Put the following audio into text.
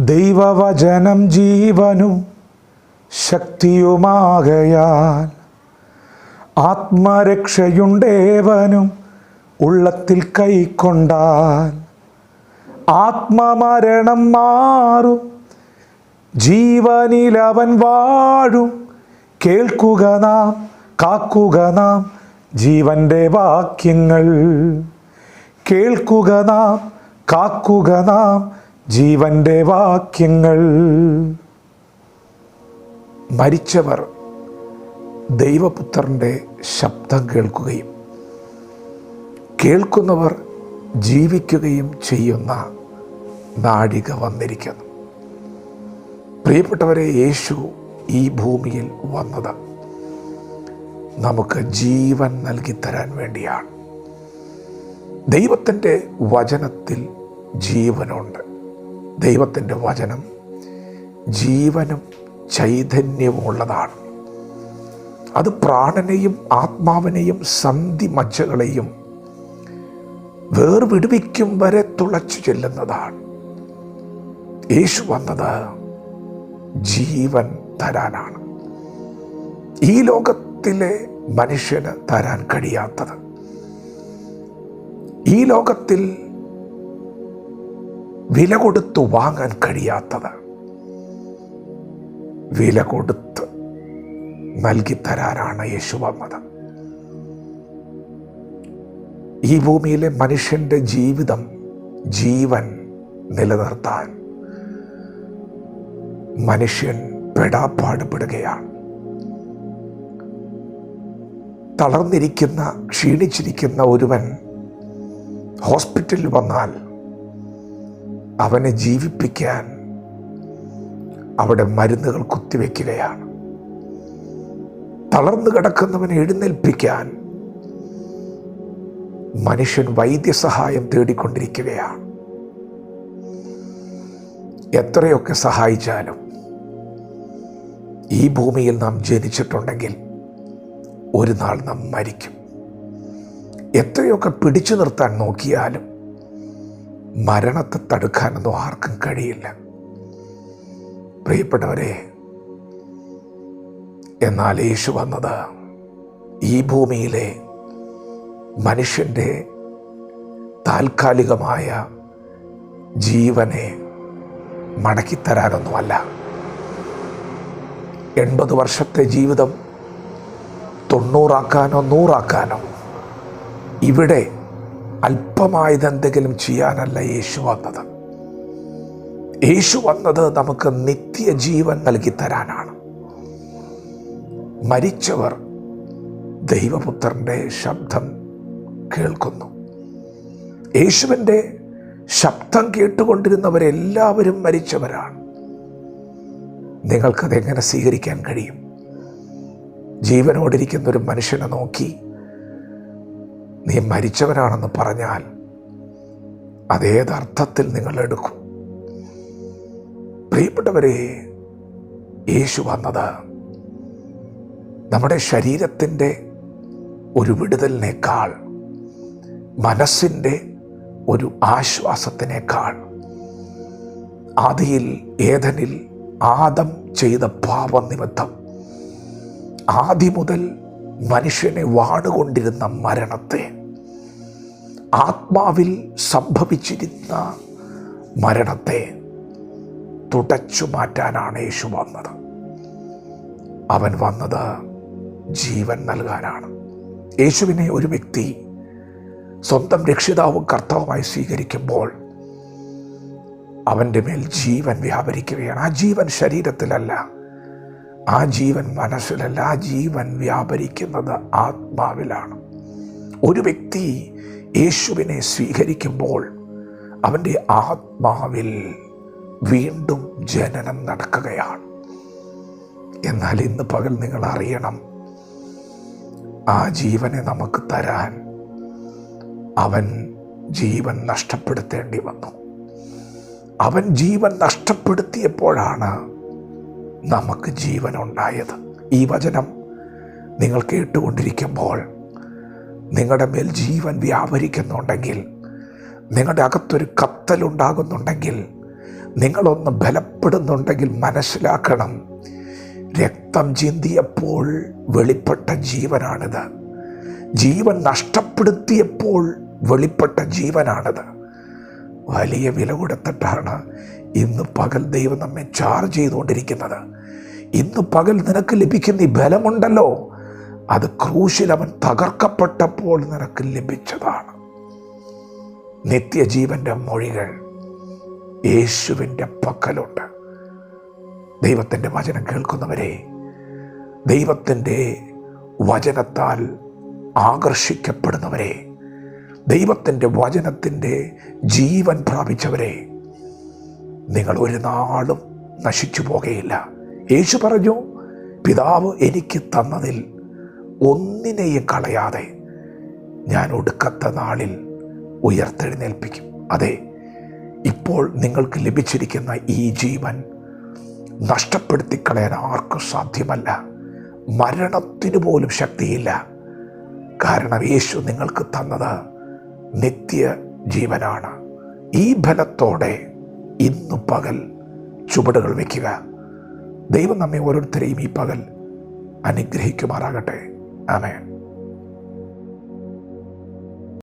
ദൈവവചനം ജീവനും ശക്തിയുമാകയാൽ ആത്മരക്ഷയുണ്ടേവനും ഉള്ളത്തിൽ കൈക്കൊണ്ടാൽ ആത്മമരണം മാറും. ജീവനിലവൻ വാഴും. കേൾക്കുക നാം കാക്കുക നാം ജീവന്റെ വാക്യങ്ങൾ. കേൾക്കുക നാം കാക്കുക നാം ജീവന്റെ വാക്യങ്ങൾ. മരിച്ചവർ ദൈവപുത്രന്റെ ശബ്ദം കേൾക്കുകയും കേൾക്കുന്നവർ ജീവിക്കുകയും ചെയ്യുന്ന നാഴിക വന്നിരിക്കുന്നു. പ്രിയപ്പെട്ടവരെ യേശു ഈ ഭൂമിയിൽ വന്നത് നമുക്ക് ജീവൻ നൽകി തരാൻ വേണ്ടിയാണ്. ദൈവത്തിന്റെ വചനത്തിൽ ജീവനുണ്ട്. ദൈവത്തിന്റെ വചനം ജീവനും ചൈതന്യവും ഉള്ളതാണ് അത് പ്രാണനെയും ആത്മാവിനെയും സന്ധി മജ്ജകളെയും വേർവിടുവിക്കും വരെ തുളച്ചു ചെല്ലുന്നതാണ്. യേശു വന്നത് ജീവൻ തരാനാണ്. ഈ ലോകത്തിലെ മനുഷ്യന് തരാൻ കഴിയാത്തത്. ഈ ലോകത്തിൽ വില കൊടുത്തു വാങ്ങാൻ കഴിയാത്തത്. വില കൊടുത്ത് നൽകി തരാനാണ് യേശു വന്നത്. ഈ ഭൂമിയിലെ മനുഷ്യന്റെ ജീവിതം ജീവൻ നിലനിർത്താൻ മനുഷ്യൻ പെടാപ്പാടുപെടുകയാണ്. തളർന്നിരിക്കുന്ന ക്ഷീണിച്ചിരിക്കുന്ന ഒരുവൻ ഹോസ്പിറ്റലിൽ വന്നാൽ അവനെ ജീവിപ്പിക്കാൻ അവിടെ മരുന്നുകൾ കുത്തിവെക്കുകയാണ്. തളർന്നു കിടക്കുന്നവനെ എഴുന്നേൽപ്പിക്കാൻ മനുഷ്യൻ വൈദ്യസഹായം തേടിക്കൊണ്ടിരിക്കുകയാണ്. എത്രയൊക്കെ സഹായിച്ചാലും ഈ ഭൂമിയിൽ നാം ജനിച്ചിട്ടുണ്ടെങ്കിൽ ഒരു നാൾ നാം മരിക്കും. എത്രയൊക്കെ പിടിച്ചു നിർത്താൻ നോക്കിയാലും മരണത്തെ തടുക്കാനൊന്നും ആർക്കും കഴിയില്ല. പ്രിയപ്പെട്ടവരെ എന്നാൽ യേശു വന്നത് ഈ ഭൂമിയിലെ മനുഷ്യന്റെ താൽക്കാലികമായ ജീവനെ മടക്കിത്തരാനൊന്നുമല്ല. എൺപത് വർഷത്തെ ജീവിതം തൊണ്ണൂറാക്കാനോ നൂറാക്കാനോ ഇവിടെ അല്പമായതെന്തെങ്കിലും ചെയ്യാനല്ല യേശു വന്നത്. യേശു വന്നത് നമുക്ക് നിത്യജീവൻ നൽകി തരാനാണ്. മരിച്ചവർ ദൈവപുത്രന്റെ ശബ്ദം കേൾക്കുന്നു. യേശുവിന്റെ ശബ്ദം കേട്ടുകൊണ്ടിരുന്നവരെല്ലാവരും മരിച്ചവരാണ്. നിങ്ങൾക്കതെങ്ങനെ സ്വീകരിക്കാൻ കഴിയും? ജീവനോടിരിക്കുന്ന ഒരു മനുഷ്യനെ നോക്കി നീ മരിച്ചവനാണെന്ന് പറഞ്ഞാൽ അതേതർത്ഥത്തിൽ നിങ്ങൾ എടുക്കും? പ്രിയപ്പെട്ടവരെ യേശു വന്നത് നമ്മുടെ ശരീരത്തിന്റെ ഒരു വിടുതലിനേക്കാൾ മനസ്സിന്റെ ഒരു ആശ്വാസത്തിനേക്കാൾ ആദിയിൽ ഏതനിൽ ആദം ചെയ്ത പാപനിമിത്തം ആദി മുതൽ മനുഷ്യനെ വാടുകൊണ്ടിരുന്ന മരണത്തെ ആത്മാവിൽ സംഭവിച്ചിരുന്ന മരണത്തെ തുടച്ചു മാറ്റാനാണ് യേശു വന്നത്. അവൻ വന്നത് ജീവൻ നൽകാനാണ്. യേശുവിനെ ഒരു വ്യക്തി സ്വന്തം രക്ഷിതാവും കർത്താവുമായി സ്വീകരിക്കുമ്പോൾ അവന്റെ മേൽ ജീവൻ വ്യാപരിക്കുകയാണ്. ആ ജീവൻ ശരീരത്തിലല്ല ആ ജീവൻ മനസ്സിലല്ല ആ ജീവൻ വ്യാപരിക്കുന്നത് ആത്മാവിലാണ്. ഒരു വ്യക്തി യേശുവിനെ സ്വീകരിക്കുമ്പോൾ അവന്റെ ആത്മാവിൽ വീണ്ടും ജനനം നടക്കുകയാണ്. എന്നാൽ ഇന്ന് പകൽ നിങ്ങൾ അറിയണം ആ ജീവനെ നമുക്ക് തരാൻ അവൻ ജീവൻ നഷ്ടപ്പെടുത്തേണ്ടി വന്നു. അവൻ ജീവൻ നഷ്ടപ്പെടുത്തിയപ്പോഴാണ് നമുക്ക് ജീവനുണ്ടായത്. ഈ വചനം നിങ്ങൾ കേട്ടുകൊണ്ടിരിക്കുമ്പോൾ നിങ്ങളുടെ മേൽ ജീവൻ വ്യാപരിക്കുന്നുണ്ടെങ്കിൽ നിങ്ങളുടെ അകത്തൊരു കത്തലുണ്ടാകുന്നുണ്ടെങ്കിൽ നിങ്ങളൊന്ന് ബലപ്പെടുന്നുണ്ടെങ്കിൽ മനസ്സിലാക്കണം രക്തം ചിന്തിയപ്പോൾ വെളിപ്പെട്ട ജീവനാണിത്. ജീവൻ നഷ്ടപ്പെടുത്തിയപ്പോൾ വെളിപ്പെട്ട ജീവനാണിത്. വലിയ വില കൊടുത്തിട്ടാണ് ഇന്ന് പകൽ ദൈവം നമ്മെ ചാർജ് ചെയ്തുകൊണ്ടിരിക്കുന്നത്. ഇന്ന് പകൽ നിനക്ക് ലഭിക്കുന്ന ഈ ബലമുണ്ടല്ലോ. അത് ക്രൂശിൽ അവൻ തകർക്കപ്പെട്ടപ്പോൾ നിനക്ക് ലഭിച്ചതാണ്. നിത്യജീവന്റെ മൊഴികൾ യേശുവിന്റെ പക്കലുണ്ട്. ദൈവത്തിന്റെ വചനം കേൾക്കുന്നവരെ ദൈവത്തിന്റെ വചനത്താൽ ആകർഷിക്കപ്പെടുന്നവരെ ദൈവത്തിന്റെ വചനത്തിന്റെ ജീവൻ പ്രാപിച്ചവരെ നിങ്ങൾ ഒരു നാളും നശിച്ചു പോകുകയില്ല യേശു പറഞ്ഞു പിതാവ് എനിക്ക് തന്നതിൽ ഒന്നിനെയും കളയാതെ ഞാൻ ഒടുക്കത്ത നാളിൽ ഉയർത്തെഴുന്നേൽപ്പിക്കും. അതെ ഇപ്പോൾ നിങ്ങൾക്ക് ലഭിച്ചിരിക്കുന്ന ഈ ജീവൻ നഷ്ടപ്പെടുത്തി കളയാൻ ആർക്കും സാധ്യമല്ല. മരണത്തിന് പോലും ശക്തിയില്ല. കാരണം യേശു നിങ്ങൾക്ക് തന്നത് നിത്യ ജീവനാണ്. ഈ ബലത്തോടെ ഇന്നു പകൽ ചുവടുകൾ വയ്ക്കുക ദൈവം നമ്മെ ഓരോരുത്തരെയും ഈ പകൽ അനുഗ്രഹിക്കുമാറാകട്ടെ. ആമേൻ.